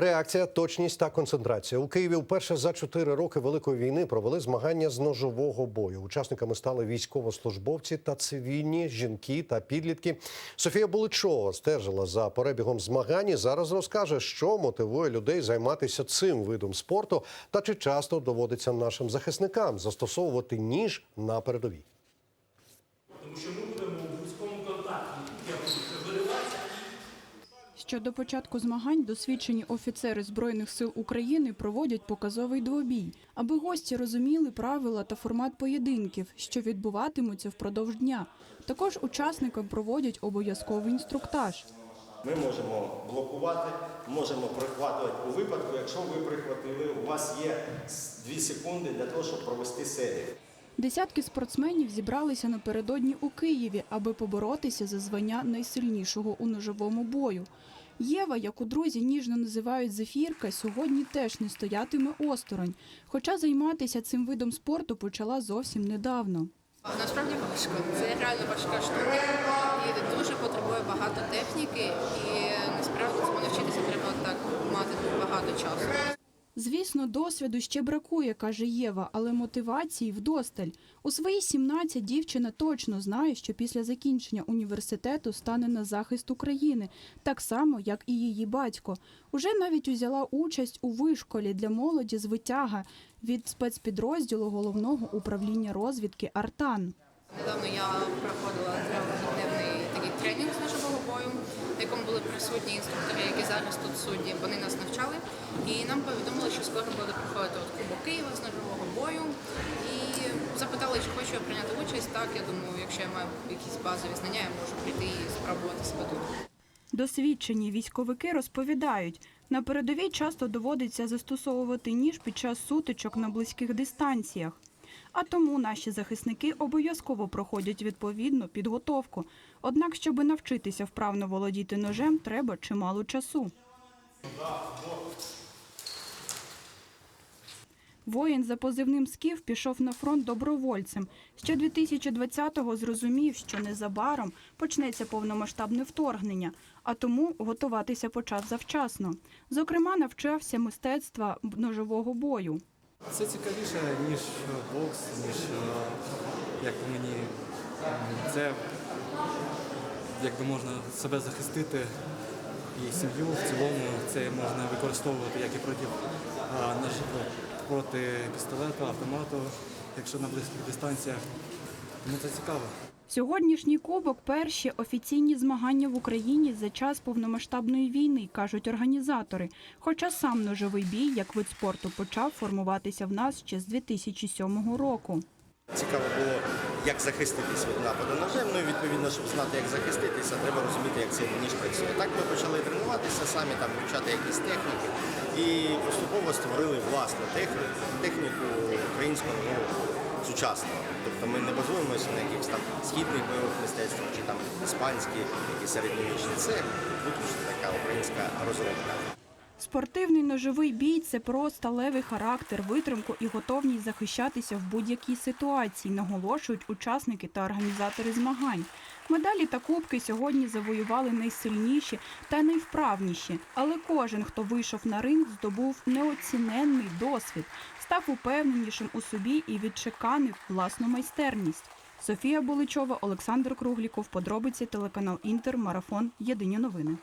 Реакція, точність та концентрація у Києві вперше за чотири роки великої війни провели змагання з ножового бою. Учасниками стали військовослужбовці та цивільні жінки та підлітки. Софія Буличова стежила за перебігом змагань. і Зараз розкаже, що мотивує людей займатися цим видом спорту та чи часто доводиться нашим захисникам застосовувати ніж на передовій. Тому що ми будемо у близькому контакті. Я буду вириватися. Ще до початку змагань досвідчені офіцери збройних сил України проводять показовий двобій, аби гості розуміли правила та формат поєдинків, що відбуватимуться впродовж дня. Також учасникам проводять обов'язковий інструктаж. Ми можемо блокувати, можемо прихватувати у випадку, якщо ви прихватили, у вас є 2 секунди для того, щоб провести серію. Десятки спортсменів зібралися напередодні у Києві, аби поборотися за звання найсильнішого у ножовому бою. Єва, яку друзі ніжно називають зефірка, сьогодні теж не стоятиме осторонь. Хоча займатися цим видом спорту почала зовсім недавно. Насправді важко. Це реально важка штука і дуже потребує багато техніки. І насправді цьому навчитися треба так мати багато часу. Звісно, досвіду ще бракує, каже Єва, але мотивації вдосталь. У свої 17 дівчина точно знає, що після закінчення університету стане на захист України, так само, як і її батько. Уже навіть узяла участь у вишколі для молоді з витяга від спецпідрозділу головного управління розвідки Артан. Недавно я проходила такий тренінг з ножового бою, на якому були присутні інструктори, які зараз тут судді. Вони нас навчали і нам повідомили, що скоро буде проходити от Кубок Києва з ножового бою. І запитали, чи хочу я прийняти участь. Так, я думаю, якщо я маю якісь базові знання, я можу прийти і спробувати себе тут. Досвідчені військовики розповідають, на передовій часто доводиться застосовувати ніж під час сутичок на близьких дистанціях. А тому наші захисники обов'язково проходять відповідну підготовку. Однак, щоб навчитися вправно володіти ножем, треба чимало часу. Воїн за позивним Скіф пішов на фронт добровольцем. Ще 2020-го зрозумів, що незабаром почнеться повномасштабне вторгнення, а тому готуватися почав завчасно. Зокрема, навчався мистецтва ножового бою. Це цікавіше, ніж бокс, ніж е, як мені. Це якби можна себе захистити і сім'ю в цілому. Це можна використовувати як і проти, наживо проти пістолету, автомату, якщо на близьких дистанціях. Тому це цікаво. Сьогоднішній кубок перші офіційні змагання в Україні за час повномасштабної війни, кажуть організатори. Хоча сам ножовий бій як вид спорту почав формуватися в нас ще з 2007 року. Цікаво було, як захиститись від нападу ножем. Ну і відповідно, щоб знати, як захиститися, треба розуміти, як цей ніж працює. Так ми почали тренуватися самі, там вивчати якісь техніки і поступово створили власну техніку, техніку українського ну, сучасного. Тобто ми не базуємося на якихось там східних бойових мистецтвах чи там іспанські, які середньовічні. Це виключно така українська розробка. Спортивний ножовий бій це про сталевий характер, витримку і готовність захищатися в будь-якій ситуації, наголошують учасники та організатори змагань. Медалі та кубки сьогодні завоювали найсильніші та найвправніші. Але кожен, хто вийшов на ринг, здобув неоціненний досвід, став упевненішим у собі і відчеканив власну майстерність. Софія Буличова, Олександр Кругліков. Подробиці телеканал Інтер. Марафон. Єдині новини.